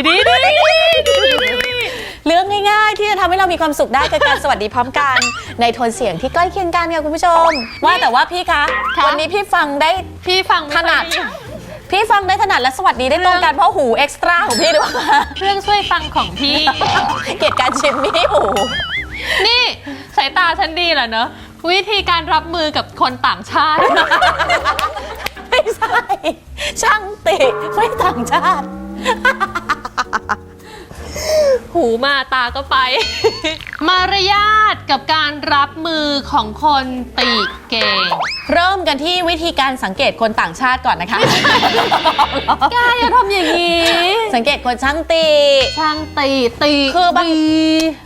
สวัสดีค่ะอุ๊ยดีดีดีดีเรื่องง่ายๆ ที่จะทำให้เรามีความสุขได้คือการสวัสดีพร้อมกัน ในโทนเสียงที่ใกล้เคียงกันค่ะคุณผู้ชม ว่าแต่ว่าพี่คะคะวันนี้พี่ฟังได้ พี่ฟังไม่ถนัด ค่อย พี่ฟังได้ถนัดและสวัสดีได้ตรงกันเพราะหูเอ็กซ์ตร้าของพี่ด้วยเครื่องช่วยฟังของพี่ เกลียดการชิมมี่หู นี่สายตาฉันดีเหรอเนอะวิธีการรับมือกับคนต่างชาติ ไม่ใช่ ช่างติ ไม่ต่างชาติ หูมาตาก็ไป มารยาทกับการรับมือของคนตีเก่งเริ่มกันที่วิธีการสังเกตคนต่างชาติก่อนนะคะกล้าอย่าทำอย่างนี้ สังเกตคนช่างติช่างตีตีคือบางดี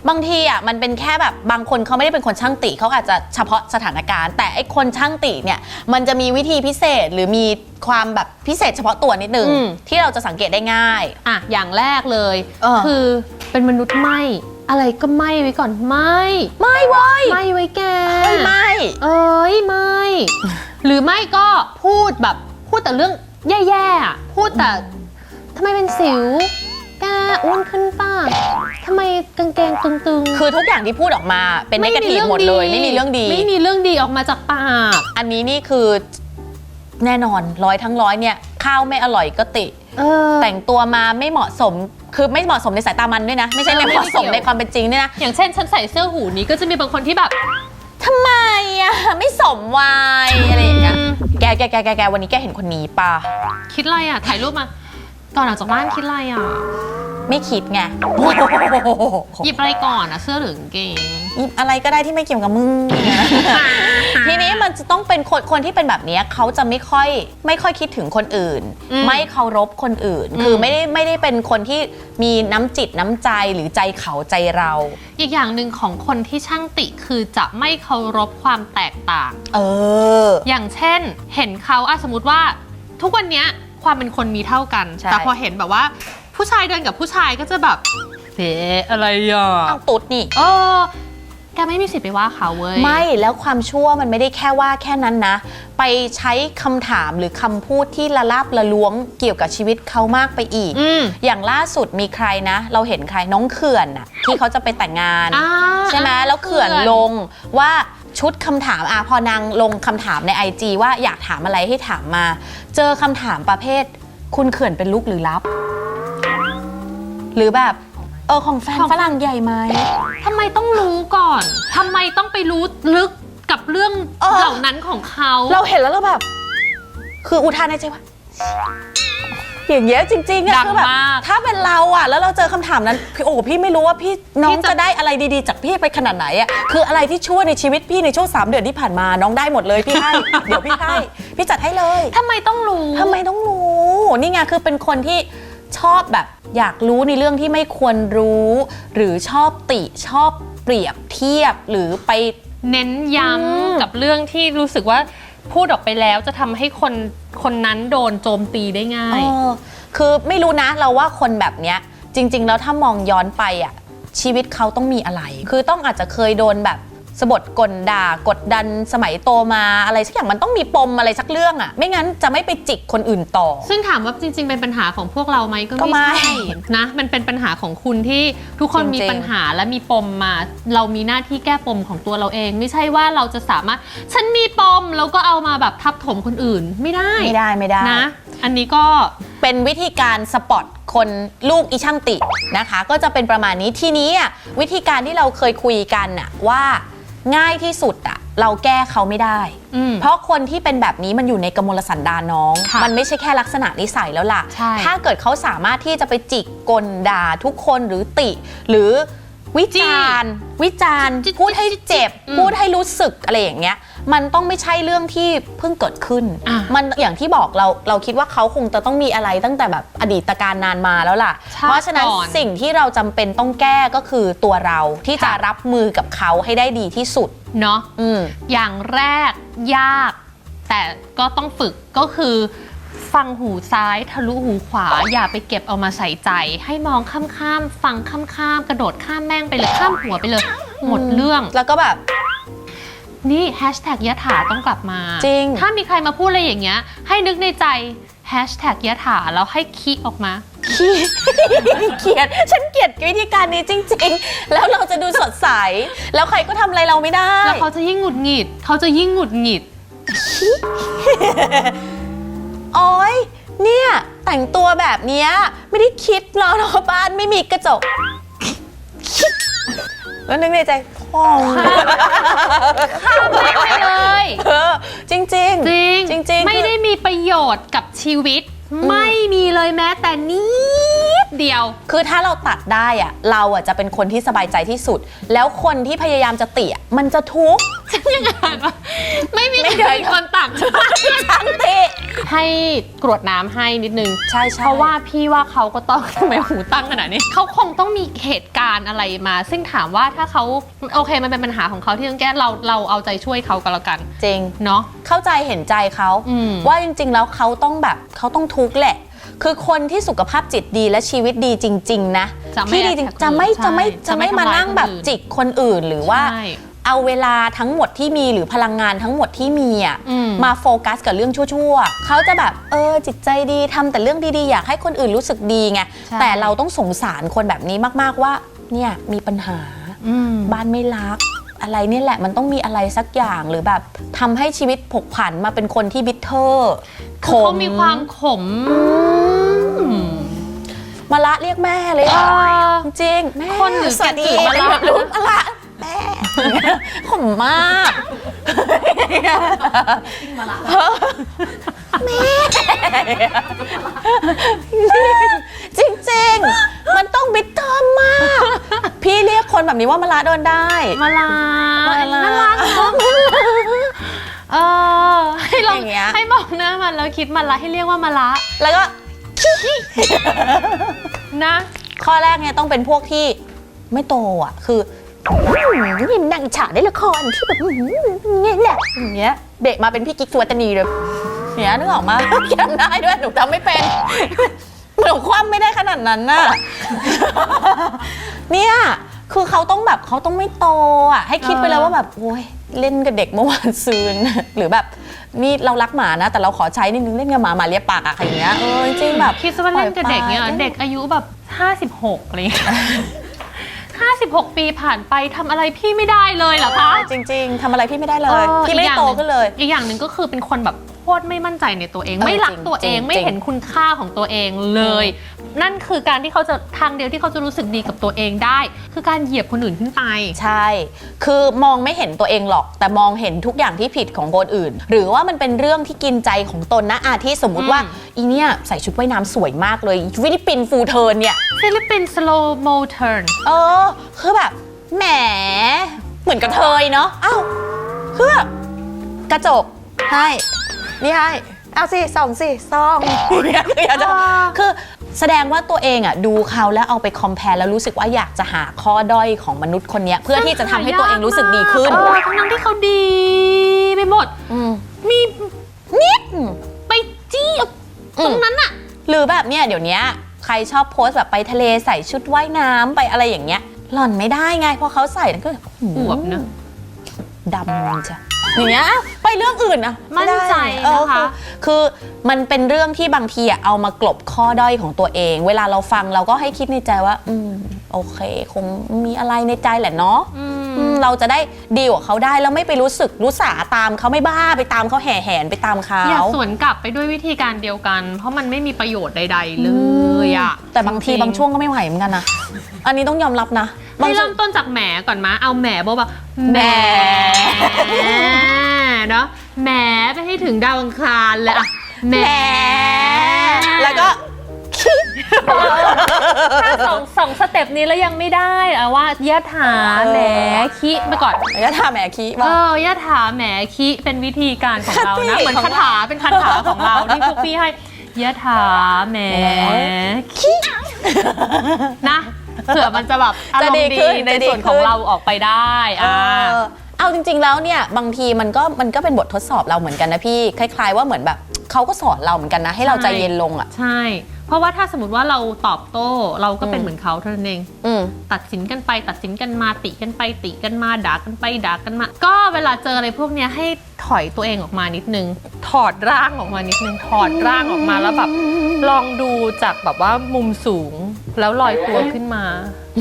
บางทีอะมันเป็นแค่แบบบางคนเขาไม่ได้เป็นคนช่างติเขาอาจจะเฉพาะสถานการณ์ แต่ไอ้คนช่างติเนี่ยมันจะมีวิธีพิเศษหรือมี ความแบบพิเศษเฉพาะตัวนิดนึง อืม ที่เราจะสังเกตได้ง่าย อะอย่างแรกเลย เออ คือเป็นมนุษย์ไหมอะไรก็ไหมไว้ก่อนไหมไม่เว้ยไหมไว้แกเอ้ยไม่เอ้ยไม่หรือไม่ก็พูดแบบพูดแต่เรื่องแย่ๆอะพูดแต่ทำไมเป็นสิวแกอ้วนขึ้นป่ะทำไมกางเกงตึงๆ คือทุกอย่างที่พูดออกมาเป็นนกาทีฟหมดเลย ไม่มีเรื่องดี ไม่มีเรื่องดีออกมาจากปาก อันนี้นี่คือ แน่นอนร้อยทั้งร้อยเนี่ยข้าวไม่อร่อยก็ติ เออ แต่งตัวมาไม่เหมาะสม คือไม่เหมาะสมในสายตามันด้วยนะ ไม่ใช่เออไม่เหมาะสมไม่ได้เกี่ยว ในความเป็นจริงด้วยนะอย่างเช่นฉันใส่เสื้อหูนี้ก็จะมีบางคนที่แบบ ทำไมอะ ไม่สมวัยอะไรอย่างเงี้ยอืม แกแกแกแกแกวันนี้แกเห็นคนนี้ป่ะ คิดอะไรอะ ถ่ายรูปมาก่อนออกจากบ้านคิดอะไรอะ ไม่คิดไงหยิบอะไรก่อนอะเสื้อหรือกางเกง หยิบอะไรก็ได้ที่ไม่เกี่ยวกับมึง ทีนี้มันจะต้องเป็นคนคนที่เป็นแบบเนี้ยเขาจะไม่ค่อยไม่ค่อยคิดถึงคนอื่น อืมไม่เคารพคนอื่น อืม คือไม่ได้ไม่ได้เป็นคนที่มีน้ำจิตน้ำใจหรือใจเขาใจเรา อีกอย่างหนึ่งของคนที่ช่างติคือจะไม่เคารพความแตกต่าง เออ อย่างเช่น เห็นเขาอะสมมติว่า ทุกวันเนี้ยความเป็นคนมีเท่ากัน ใช่แต่พอเห็นแบบว่า ผู้ชายเดินกับผู้ชายก็จะแบบเฮ้อะไรอะเอาตุ๊ดนี่ เออแกไม่มีสิทธิ์ไปว่าเขาเว้ย ไม่แล้วความชั่วมันไม่ได้แค่ว่าแค่นั้นนะ ไปใช้คำถามหรือคำพูดที่ละลาบละล้วงเกี่ยวกับชีวิตเขามากไปอีก อืม อย่างล่าสุดมีใครนะ เราเห็นใครน้องเขื่อนน่ะที่เขาจะไปแต่งงาน อ่าใช่ไหมแล้วเขื่อนลงว่าชุดคำถามอะพอนางลงคำถามใน IG ว่าอยากถามอะไรให้ถามมา เจอคำถามประเภท คุณเขื่อนเป็นลูกหรือรับ หรือแบบเออของแฟนของฝรั่งใหญ่ไหม ทำไมต้องรู้ก่อน ทำไมต้องไปรู้ลึกกับเรื่องเออ เหล่านั้นของเขา เราเห็นแล้วเราแบบ คืออุทานในใจว่า อย่างเงี้ยจริงๆอะดังคือแบบมากถ้าเป็นเราอะแล้วเราเจอคำถามนั้นพี่โอ้พี่ไม่รู้ว่าพี่น้องพี่จะ จะได้อะไรดีๆ จากพี่ไปขนาดไหนอะคืออะไรที่ช่วยในชีวิตพี่ในช่วงสามเดือนที่ผ่านมาน้องได้หมดเลยพี่ให้ เดี๋ยวพี่ให้พี่จัดให้เลยทำไมต้องรู้ ทำไมต้องรู้ นี่ไงคือเป็นคนที่ช อบแบบอยากรู้ในเรื่องที่ไม่ควรรู้ หรือชอบติชอบเปรียบเทียบหรือไป เน้นย้อืมำกับเรื่องที่รู้สึกว่าพูดออกไปแล้วจะทำให้คนคนนั้นโดนโจมตีได้ง่าย เออคือไม่รู้นะเราว่าคนแบบเนี้ย จริง ๆ แล้วถ้ามองย้อนไปอะชีวิตเขาต้องมีอะไร คือต้องอาจจะเคยโดนแบบ สะบดกลด่ากดดันสมัยโตมาอะไรสักอย่างมันต้องมีปมอะไรสักเรื่องอะไม่งั้นจะไม่ไปจิกคนอื่นต่อ ซึ่งถามว่าจริง ๆ เป็นปัญหาของพวกเราไหมก็ก็ไม่ไม่ใช่นะมันเป็นปัญหาของคุณที่ทุกคนจริงๆมีปัญหาและมีปมมา เรามีหน้าที่แก้ปมของตัวเราเอง ไม่ใช่ว่าเราจะสามารถฉันมีปมแล้วก็เอามาแบบทับถมคนอื่นไม่ได้ไม่ได้ไม่ได้ นะ อันนี้ก็ เป็นวิธีการสปอตคนลูกอีช่างตินะคะ ก็จะเป็นประมาณนี้ทีนี้อะวิธีการที่เราเคยคุยกันอะว่า ง่ายที่สุดอะเราแก้เขาไม่ได้อืมเพราะคนที่เป็นแบบนี้มันอยู่ในกมลสันดานน้องค่ะมันไม่ใช่แค่ลักษณะนิสัยแล้วล่ะใช่ถ้าเกิดเขาสามารถที่จะไปจิกกลด่าทุกคนหรือติ หรือวิจารณ์วิจารณ์จิ๊ดพูดให้เจ็บอืมพูดให้รู้สึกอะไรอย่างเงี้ย มันต้องไม่ใช่เรื่องที่เพิ่งเกิดขึ้น อะมันอย่างที่บอกเราเราคิดว่าเขาคงจะต้องมีอะไรตั้งแต่แบบอดีตการนานมาแล้วล่ะ ชาติเพราะฉะนั้นก่อนสิ่งที่เราจำเป็นต้องแก้ก็คือตัวเราที่จะค่ะ รับมือกับเขาให้ได้ดีที่สุด เนาะ อืม อย่างแรกยาก แต่ก็ต้องฝึกก็คือ ฟังหูซ้ายทะลุหูขวา อย่าไปเก็บเอามาใส่ใจ ให้มองข้ามๆฟังข้ามๆกระโดดข้ามแม่งไปเลยข้ามหัวไปเลย หมดเรื่อง แล้วก็แบบ นี่แฮชแท็กยะถาต้องกลับมา จริง ถ้ามีใครมาพูดอะไรอย่างเงี้ย ให้นึกในใจแฮชแท็กยะถาแล้วให้คิออกมาเกลียด ฉันเกลียดวิธีการนี้จริง ๆ แล้วเราจะดูสดใส แล้วใครก็ทำอะไรเราไม่ได้ แล้วเขาจะยิ่งหงุดหงิด เขาจะยิ่งหงุดหงิด โอ๊ย เนี่ย แต่งตัวแบบเนี้ยไม่ได้คิดหรอกนะว่าบ้านไม่มีกระจก แล้วนึกในใจ พ่องข้ามไปเลย เออจริงจริงจริงจริงๆไม่คือได้มีประโยชน์กับชีวิต ไม่มีเลยแม้แต่นิดเดียว คือถ้าเราตัดได้อะเราอะจะเป็นคนที่สบายใจที่สุด แล้วคนที่พยายามจะเตี่ยมันจะทุกข์ ฉันยังไงวะไม่มีไม่ใครเคยเป็นคนตักฉันฉันติให้กรวดน้ำให้นิดนึง ใช่ใช่เพราะว่าพี่ว่าเขาก็ต้องทำไมหูตั้งขนาดนี้เขาคงต้องมีเหตุการณ์อะไรมา ซึ่งถามว่าถ้าเขาโอเคมันเป็นปัญหาของเขาที่ต้องแก้เราเราเอาใจช่วยเขาก็แล้วกันจริง เนาะ เข้าใจเห็นใจเขาอืม ว่าจริง ๆ แล้วเขาต้องแบบเขาต้องทุกข์แหละ คือคนที่สุขภาพจิตดีและชีวิตดีจริง ๆ นะจะไม่ที่ดีจริง attack จะไม่คนอื่นจะไม่ใช่จะไม่จะไม่มาทำร้ายนั่งแบบคนอื่น จิกคนอื่นหรือว่า ใช่ เอาเวลาทั้งหมดที่มีหรือพลังงานทั้งหมดที่มีอะอืมมาโฟกัสกับเรื่องชั่วๆ เขาจะแบบเออจิตใจดีทำแต่เรื่องดีๆ อยากให้คนอื่นรู้สึกดีไงใช่แต่เราต้องสงสารคนแบบนี้มากๆว่าเนี่ยมีปัญหาอืมบ้านไม่รักอะไรเนี่ยแหละมันต้องมีอะไรสักอย่างหรือแบบทำให้ชีวิตผกผันมาเป็นคนที่บิทเทอร์คือเขามีความขมอืมมาละเรียกแม่เลยเออะอจริงแม่คนหรือสวัสดีแกจืดมาละลูกมาละ แม่ขมมากแม่จริงๆ มันต้องบิทเทอร์มาก พี่เรียกคนแบบนี้ว่ามาละโดนได้มาลามาลาน่ารักเนอะเออให้ลองอย่างเงี้ยให้มองหน้ามันแล้วคิดมาละให้เรียกว่ามาละแล้วก็ นะ ข้อแรกเนี่ยต้องเป็นพวกที่ไม่โตอะ คือ นี่นางฉากได้ละครที่แบบเนี่ยแหละอย่างเงี้ยเด็กมาเป็นพี่กิ๊กสุวัตนีเลยเนี่ยนึกออกมาจำได้ด้วยหนูจำไม่เป็นหนูคว่ำไม่ได้ขนาดนั้นน่ะเนี่ยคือเขาต้องแบบเขาต้องไม่โตอะให้คิดไปเลยว่าแบบโอ้ยเล่นกับเด็กเมื่อวานซืนหรือแบบนี่เรารักหมานะ แต่เราขอใช้นิดนึงเล่นกับหมาหมาเลียปากอะอะไรอย่างเงี้ยเออจริงๆแบบคิดซะว่าเล่นกับเด็กเนี่ยปล่อไปเด็กอายุแบบ56อะไรอย่างเงี้ย 56 ปีผ่านไปทำอะไรพี่ไม่ได้เลยเหรอคะจริง ๆทำอะไรพี่ไม่ได้เลยออพี่ไม่อีได้กอย่างโตหนึ่งขึ้นเลย อีกอย่างหนึ่งก็คือเป็นคนแบบโคตรไม่มั่นใจในตัวเอง เออไม่รักจริงตัวเองจริงไม่เห็นคุณค่าของตัวเองเลย นั่นคือการที่เขาจะทางเดียวที่เขาจะรู้สึกดีกับตัวเองได้ คือการเหยียบคนอื่นขึ้นไป ใช่ คือมองไม่เห็นตัวเองหรอก แต่มองเห็นทุกอย่างที่ผิดของคนอื่น หรือว่ามันเป็นเรื่องที่กินใจของตนนะอาที่สมมุติว่า อืม อีเนี่ยใส่ชุดว่ายน้ำสวยมากเลยฟิลิปปินส์ฟูลเทิร์นเนี่ย ฟิลิปปินส์ slow mo turn เออ คือแบบ แหม เหมือนกระเทยเนาะ อ้าว คือแบบกระจก ให้ นี่ให้เอาสิส่องสิส่องเนี่ยคืออยากจะอ่าคือแสดงว่าตัวเองอะดูเขาแล้วเอาไปคอมเพลแล้วรู้สึกว่าอยากจะหาข้อด้อยของมนุษย์คนเนี้ยเพื่อที่จะทำให้ตัวเองรู้สึกดีขึ้น เออทั้งๆที่เขาดีไปหมด อืม มีนิดไปจี้ตรงนั้นอะหรือแบบเนี้ยเดี๋ยวเนี้ยใครชอบโพสต์แบบไปทะเลใส่ชุดว่ายน้ำไปอะไรอย่างเงี้ย หล่อนไม่ได้ไงเพราะเขาใส่แล้วก็อวบเนอะดำจ้ะอย่างเงี้ยไป เรื่องอื่นอะไได้มั่นใจเออนะคะ อคือมันเป็นเรื่องที่บางทีอะเอามากลบข้อด้อยของตัวเอง เวลาเราฟังเราก็ให้คิดในใจว่า อืมโอเค คงมีอะไรในใจแหละเนาะอืมอืมเราจะได้ดีลกับเขาได้แล้วไม่ไปรู้สึกรู้สาตามเขาไม่บ้าไปตามเขาแห่แหนไปตามเขา อย่าสวนกลับไปด้วยวิธีการเดียวกัน เพราะมันไม่มีประโยชน์ใด ๆ เลยอะแต่บางทีจริๆบางช่วงก็ไม่ไหวเหมือนกันนะ อันนี้ต้องยอมรับนะบางให้ช่วเริ่ง มต้นจากแหมก่อนมาเอาแหมบอกว่าแหม เนาะแหมไปให้ถึงดาวอังคารเลยอะแหมแหมแล้วก็ถ้าสองสองสเต็ปนี้แล้วยังไม่ได้อะว่ายะถาแหมคิไปก่อนแล้วก็ทาแหมคีเออยะถาแหมคิเป็นวิธีการของเรานะคติเหมือนของคาถาเป็นคาถาของเราที่พวกพี่ให้ยะถาแหมคินะเผื่อมันจะแบบอารมณ์ดีในส่วนของเราออกไปได้เออ่าอ เอาจริง ๆ แล้วเนี่ยบางทีมันก็มันก็เป็นบททดสอบเราเหมือนกันนะพี่คล้าย ๆ ว่าเหมือนแบบเขาก็สอนเราเหมือนกันนะ ให้เราใจเย็นลงอะ ใช่ เพราะว่าถ้าสมมติว่าเราตอบโต้เราก็เป็นอืมเหมือนเขาเท่านั้นเอง อืม ตัดสินกันไปตัดสินกันมาติกันไปติกันมาด่ากันไปด่ากันมา ก็เวลาเจออะไรพวกเนี้ยให้ถอยตัวเองออกมานิดนึง ถอดร่างออกมานิดนึง ถอดร่างออกมาแล้วแบบลองดูจากแบบว่ามุมสูง แล้วลอยตัวขึ้นมา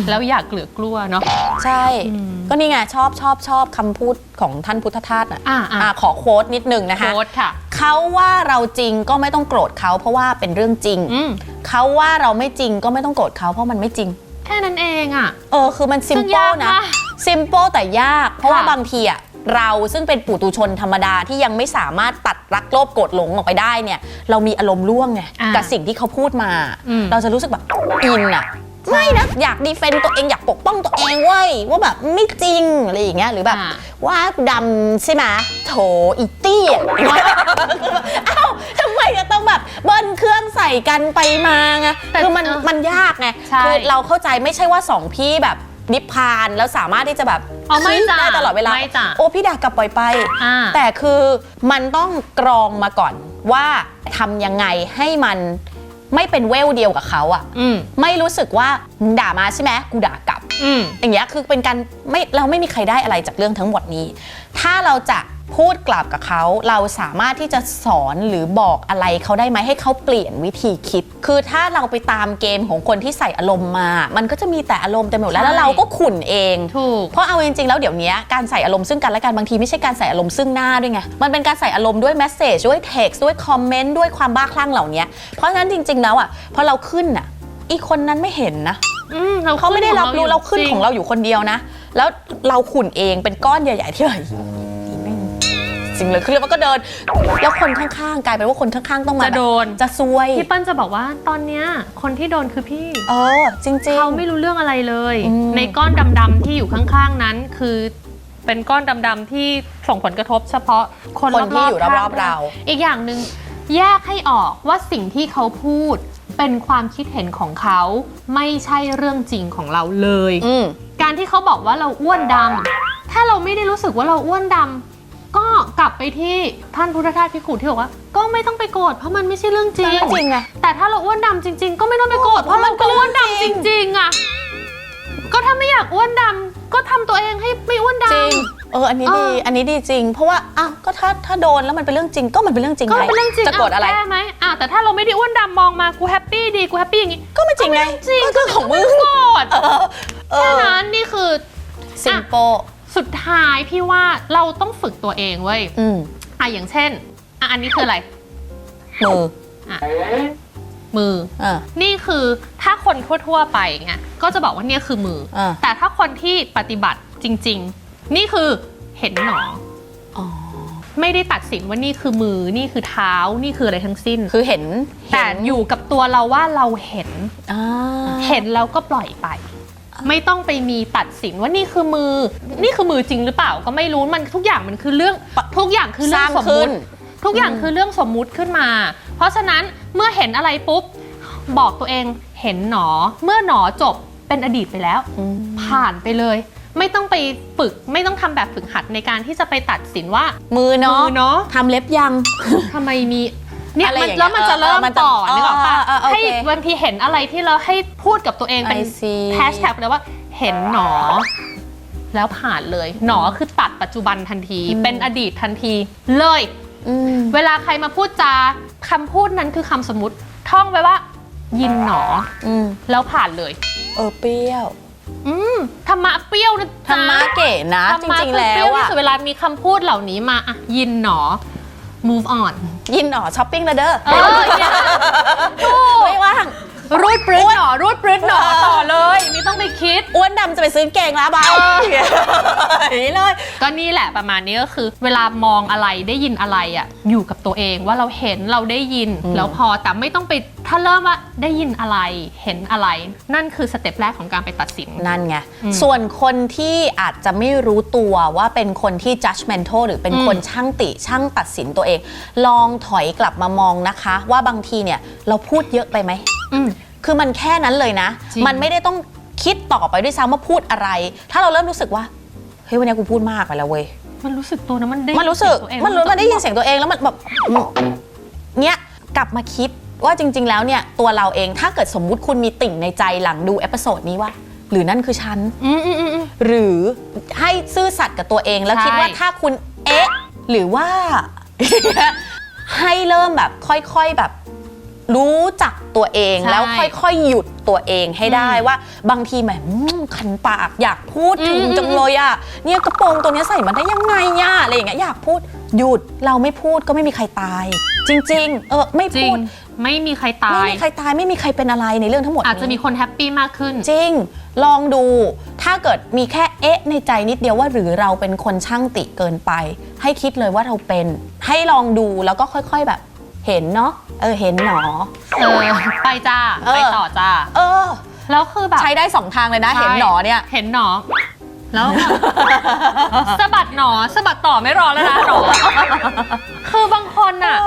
แล้วอยากเหลือกลัวเนาะ ใช่อืมก็นี่ไงชอบชอบชอบคำพูดของท่านพุทธทาสอะอ่าอ่า อะขอโค้ดนิดนึงนะคะ โค้ดค่ะ เขาว่าเราจริงก็ไม่ต้องโกรธเขาเพราะว่าเป็นเรื่องจริง อืมเขาว่าเราไม่จริงก็ไม่ต้องโกรธเขาเพราะมันไม่จริง แค่นั้นเองอะ เออคือมันซิมซึ่งเปิลยากนะมากซิมเปิลแต่ยาก เพราะว่าค่ะ บางทีอะ เราซึ่งเป็นปุตุชนธรรมดาที่ยังไม่สามารถตัดรักโลภโกรธหลงออกไปได้เนี่ย เรามีอารมณ์ร่วงไงอ่ากับสิ่งที่เขาพูดมา อืม เราจะรู้สึกแบบอินอะไม่นะอยากดีเฟนต์ตัวเองอยากปกป้องตัวเองเว้ยว่าแบบไม่จริงอะไรอย่างเงี้ยหรือแบบ อ่า ว่าดำใช่ไหมโถอีเตี้ยเอ้าทำไมจะต้องแบบเบิ้ลเครื่องใส่กันไปมาไงแต่คือมันเออมันยากไงใช่ คือเราเข้าใจไม่ใช่ว่าสองพี่แบบ นิพพานแล้วสามารถที่จะแบบอ๋อไม่คิดจ้ะได้ตลอดเวลา ไม่จ้ะโอ้พี่ด่ากลับปล่อยไป อ่า แต่คือมันต้องกรองมาก่อนว่าทำยังไงให้มันไม่เป็นเวลเดียวกับเขาอะอืมไม่รู้สึกว่ามึงด่ามาใช่ไหมกูด่ากลับ อืม อย่างเงี้ยคือเป็นการไม่เราไม่มีใครได้อะไรจากเรื่องทั้งหมดนี้ ถ้าเราจะ พูดกลับกับเขาเราสามารถที่จะสอนหรือบอกอะไรเขาได้ไหมให้เขาเปลี่ยนวิธีคิด คือถ้าเราไปตามเกมของคนที่ใส่อารมณ์มา มันก็จะมีแต่อารมณ์เต็มไปหมดแล้วใช่แล้วเราก็ขุนเองถูกเพราะเอาจริงๆแล้วเดี๋ยวนี้การใส่อารมณ์ซึ่งกันและกันบางทีไม่ใช่การใส่อารมณ์ซึ่งหน้าด้วยไงมันเป็นการใส่อารมณ์ด้วยแมสเซจด้วยเท็กซ์ด้วยคอมเมนต์ด้วยความบ้าคลั่งเหล่านี้เพราะฉะนั้นจริง ๆแล้วอะพอเราขึ้นอะอีกคนนั้นไม่เห็นนะอืมเขาไม่ได้รับรู้เราขึ้นของเราเราอยู่คนเดียวนะ แล้วเราขุนเองเป็นก้อนใหญ่ๆที่แบบอีแม่งจ ริงเลย คือมันก็เดิน แล้วคนข้างๆ กลายเป็นว่าคนข้างๆ ต้องมาจะโดนแบบจะซวย พี่เปิ้ลจะบอกว่าตอนเนี้ยคนที่โดนคือพี่ เออ จริง เขาไม่รู้เรื่องอะไรเลย อืม ในก้อนดำๆที่อยู่ข้างๆนั้น คือเป็นก้อนดำๆที่ส่งผลกระทบเฉพาะคนๆ คนที่อยู่ข้งรอบๆเรา อีกอย่างหนึ่งแยกให้ออกว่าสิ่งที่เขาพูดเป็นความคิดเห็นของเขา ไม่ใช่เรื่องจริงของเราเลย อืม การที่เขาบอกว่าเราอ้วนดำถ้าเราไม่ได้รู้สึกว่าเราอ้วนดำ ก็กลับไปที่ท่านพุทธทาสพิกุที่บอกว่า ก็ไม่ต้องไปโกรธเพราะมันไม่ใช่เรื่องจริงเรื่องจริงไง แต่ถ้าเราอ้วนดำจริง ๆ ก็ไม่ต้องไปโกรธเพราะมันก็อ้วนดำจริง ๆอะก็ถ้าไม่อยากอ้วนดำก็ทำตัวเองให้ไม่อ้วนดำ จริง เออ อันนี้ดี เอออั อันนี้ดีจริง เพราะว่า อ้าว ก็ถ้า ถ้าโดนแล้วมันเป็นเรื่องจริง ก็มันเป็นเรื่องจริงก็ไงเป็นเรื่องจริงจะโกรธอะไรเาแก้ไหมอะแต่ถ้าเราไม่ได้อ้วนดำมองมากูแฮปปี้ดีกูแฮปปี้อย่างงี้ก็ไม่จริงไงจริงก็คือของมึงโกรธเออ เอแค่อนั้นนี่คือซิมโป สุดท้ายพี่ว่าเราต้องฝึกตัวเองเว้ยอืมอะอย่างเช่นอะอันนี้คืออะไร มืออะ มือ อ่า นี่คือถ้าคนทั่วๆไปเงี้ยก็จะบอกว่าเนี่ยคือมืออา แต่ถ้าคนที่ปฏิบัติจริง ๆ นี่คือเห็นหนออ๋อ ไม่ได้ตัดสินว่านี่คือมือ นี่คือเท้านี่คืออะไรทั้งสิ้น คือเห็นแต่อยู่กับตัวเราว่าเราเห็น อ่า เห็นแล้วก็ปล่อยไป ไม่ต้องไปมีตัดสินว่านี่คือมือ นี่คือมือจริงหรือเปล่าก็ไม่รู้มันทุกอย่างมันคือเรื่องทุกอย่างคือสเรื่อร้างงสมขึ้มุนติทุกอย่างคือเรื่องสมมุติขึ้นมา เพราะฉะนั้นเมื่อเห็นอะไรปุ๊บ บอกตัวเองเห็นหนอ เมื่อหนอจบเป็นอดีตไปแล้วอืมผ่านไปเลย ไม่ต้องไปฝึกไม่ต้องทำแบบฝึกหัดในการที่จะไปตัดสินว่า มือเนาะมือเนาะทำเล็บยังทำไมมี เนี่ยอะไรมันอย่างเงี้ยแล้วมันจะเริ่มเออมันจะต่อนึกออกปะเออเออโอเคให้บางทีเห็นอะไรที่เราให้พูดกับตัวเองเป็น I see แฮชแท็กเลยว่าเห็นหนอ แล้วผ่านเลย หนอคือตัดปัจจุบันทันทีอืมเป็นอดีตทันทีเลย อืม เวลาใครมาพูดจาคำพูดนั้นคือคำสมมติท่องไว้ว่า ยินหนออืม แล้วผ่านเลย เออเปรี้ยวอืมธรรมะเปรี้ยวนะธรจ๊ะรมะเก๋นะ ธรจรมะริงคือๆแล้เปรี้ยววที่อะ สุดเวลามีคำพูดเหล่านี้มาอะยินหนอ move on ยินหนอช้อปปิ้งแล้วเด้อเออเนี่ยถูกไม่ว่าง รูดปรื้ดหนอรูดปรื้ดหนอต่อเลย ไม่ต้องไปคิด อ้วนดำจะไปซื้อเกงแล้วบายเอออย่างนี้เลย ก็นี่แหละประมาณนี้ก็คือ เวลามองอะไรได้ยินอะไรอะอยู่กับตัวเองว่าเราเห็นเราได้ยินอืมแล้วพอแต่ไม่ต้องไป ถ้าเริ่มว่าได้ยินอะไรเห็นอะไร นั่นคือสเต็ปแรกของการไปตัดสิน นั่นไง อืมส่วนคนที่อาจจะไม่รู้ตัวว่าเป็นคนที่ judgmental หรือเป็นอืมคนช่างติช่างตัดสินตัวเอง ลองถอยกลับมามองนะคะ ว่าบางทีเนี่ยเราพูดเยอะไปไหม อืม คือมันแค่นั้นเลยนะ จริง มันไม่ได้ต้องคิดต่อไปด้วยซ้ำว่าพูดอะไร ถ้าเราเริ่มรู้สึกว่า เฮ้ยวันนี้กูพูดมากไปแล้วเว้ย มันรู้สึกตัวนะมันได้มันรู้สึก เสียงตัวเองมันรู้จะมันได้ยินเสียงตัวเองแล้วมันแบบเนี้ย กลับมาคิด ว่าจริง ๆ แล้วเนี่ยตัวเราเองถ้าเกิดสมมุติคุณมีติ่งในใจหลังดูเอพิโซดนี้ว่า หรือนั่นคือฉัน อืมอืมอืมอืม หรือให้ซื่อสัตย์กับตัวเองแล้วใช่ คิดว่าถ้าคุณเอ๊ะ หรือว่า ให้เริ่มแบบค่อยๆแบบ รู้จักตัวเองใช่แล้วค่อยๆหยุดตัวเองให้ได้อืมว่า บางทีแหมอืมคันปากอยากพูดถึงอืม จังเลยอะเนี่ยกระโปรงตัวเนี้ยใส่มาได้ยังไงอะอะไรอย่างเงี้ยอยากพูด หยุดเราไม่พูดก็ไม่มีใครตาย จริง ๆ เออไม่จริพูงด ไม่มีใครตาไม่ย มีใครตายไม่มีใครเป็นอะไรในเรื่องทั้งหมดอาจจะมีนี้คนแฮปปี้มากขึ้น จริง ลองดู ถ้าเกิดมีแค่เอ๊ะในใจนิดเดียวว่าหรือเราเป็นคนช่างติเกินไป ให้คิดเลยว่าเราเป็น ให้ลองดูแล้วก็ค่อยๆแบบ เห็นเนาะเออเห็นหนอ เออ ไปจ้า เออ ไปต่อจ้า เออ แล้วคือแบบใช้ได้สองทางเลยนะ เห็นหนอเนี่ย เห็นหนอ แล้วแบบ สะบัดหนอสะบัดต่อไม่รอแล้วนะหนอคือบางคนอะ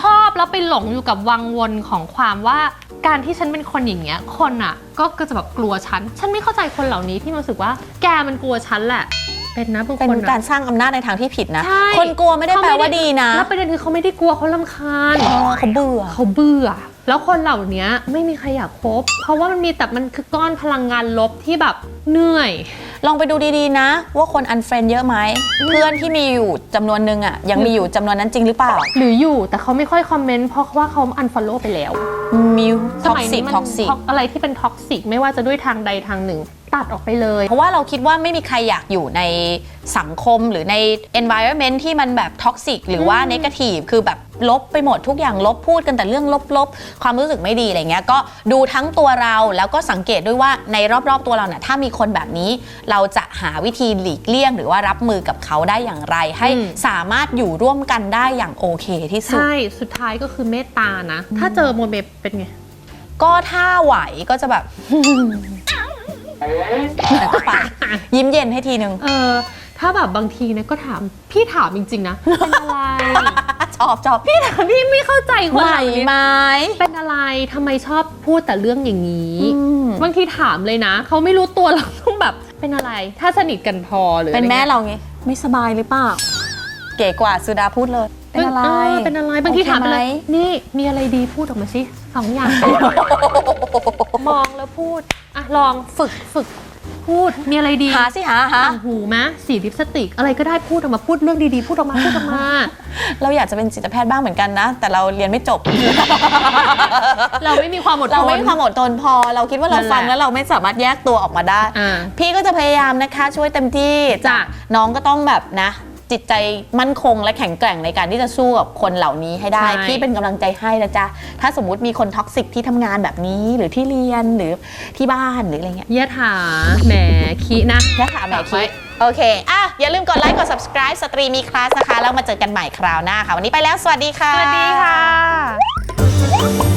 ชอบแล้วไปหลงอยู่กับวังวนของความว่าการที่ฉันเป็นคนอย่างเงี้ย คนอะ ก็ก็จะแบบกลัวฉัน ฉันไม่เข้าใจคนเหล่านี้ที่มันรู้สึกว่า แกมันกลัวฉันแหละ เป็นนะบางเป็นคนการอะสร้างอำนาจในทางที่ผิดนะ ใช่ คนกลัวไม่ได้เขแปลว่าดีนะแล้วประเด็นคือเขาไม่ได้กลัวเขาลำคาญ เออเขาเบื่อ เขาเบื่อ แล้วคนเหล่านี้ไม่มีใครอยากคบ เพราะว่ามันมีแต่มันคือก้อนพลังงานลบที่แบบเหนื่อย ลองไปดูดีๆนะ ว่าคนอันเฟรนเยอะไหมเพื่อนที่มีอยู่จำนวนหนึ่งอะยังมีอยู่จำนวนนั้นจริงหรือเปล่า หรืออยู่แต่เขาไม่ค่อยคอมเมนต์เพราะว่าเขาอันฟอลโล่ไปแล้ว มีสท็อกมัยซินี้กมันท็อกซิก อะไรที่เป็นท็อกซิกไม่ว่าจะด้วยทางใดทางหนึ่ง ตัดออกไปเลย เพราะว่าเราคิดว่าไม่มีใครอยากอยู่ในสังคมหรือใน environment ที่มันแบบท็อกซิกหรือว่าอืม negative คือแบบลบไปหมดทุกอย่างลบพูดกันแต่เรื่องลบๆ ความรู้สึกไม่ดีอะไรเงี้ยก็ดูทั้งตัวเราแล้วก็สังเกตด้วยว่าในรอบๆตัวเราเนี่ยถ้ามีคนแบบนี้ เราจะหาวิธีหลีกเลี่ยง หรือว่ารับมือกับเขาได้อย่างไร ให้สามารถอยู่ร่วมกันได้อย่างโอเคที่สุด ใช่ สุดท้ายก็คือเมตตานะ ถ้าเจอโมเมเป็นไง ก็ถ้าไหวก็จะแบบ แล้วก็ไป ยิ้มเย็นให้ทีนึงเออ ถ้าแบบบางทีนะก็ถามพี่ถามจริงๆนะ เป็นอะไร ชอบชอบพี่ถามพี่ไม่เข้าใจคนไหวเหล่านี้ไหม เป็นอะไรทำไมชอบพูดแต่เรื่องอย่างนี้ อืม บางทีถามเลยนะ เขาไม่รู้ตัวเราต้องแบบ เป็นอะไร ถ้าสนิทกันพอหรือเป็นแม่อะไรงี้ยเราไงไม่สบายหรือเปล่าเก๋กว่าสุดาพูดเลย เป็นอะไรเออเป็นอะไร บางทีโอเคถามไปเลยไหมนี่มีอะไรดีพูดออกมาสิสองอย่าง มองแล้วพูด อะลองฝึกฝึกพูดมีอะไรดีหาสิหาหาต่างหูมะสีลิปสติก อะไรก็ได้พูดออกมาพูดเรื่องดีๆ พูดออกมาพูดออกมา เราอยากจะเป็นจิตแพทย์บ้างเหมือนกันนะ แต่เราเรียนไม่จบ เราไม่มีความอดทน เราไม่มีความอดทนพอ เราคิดว่าเรานั่นแหละฟังแล้วเราไม่สามารถแยกตัวออกมาได้อ่าพี่ก็จะพยายามนะคะ ช่วยเต็มที่จ้ะน้องก็ต้องแบบนะ จิตใจมั่นคงและแข็งแกร่งในการที่จะสู้กับคนเหล่านี้ให้ได้ ใช่ พี่เป็นกำลังใจให้นะจ๊ะ ถ้าสมมุติมีคนท็อกซิกที่ทำงานแบบนี้หรือที่เรียนหรือที่บ้านหรืออะไรเงี้ยยะถาแหมคีนะแค่ขาแหม่ฝากไว้คิดโอเคอะอย่าลืมกดไลค์กด subscribe สตรีมีคลาสนะคะ แล้วมาเจอกันใหม่คราวหน้าค่ะ วันนี้ไปแล้ว สวัสดีค่ะ สวัสดีค่ะ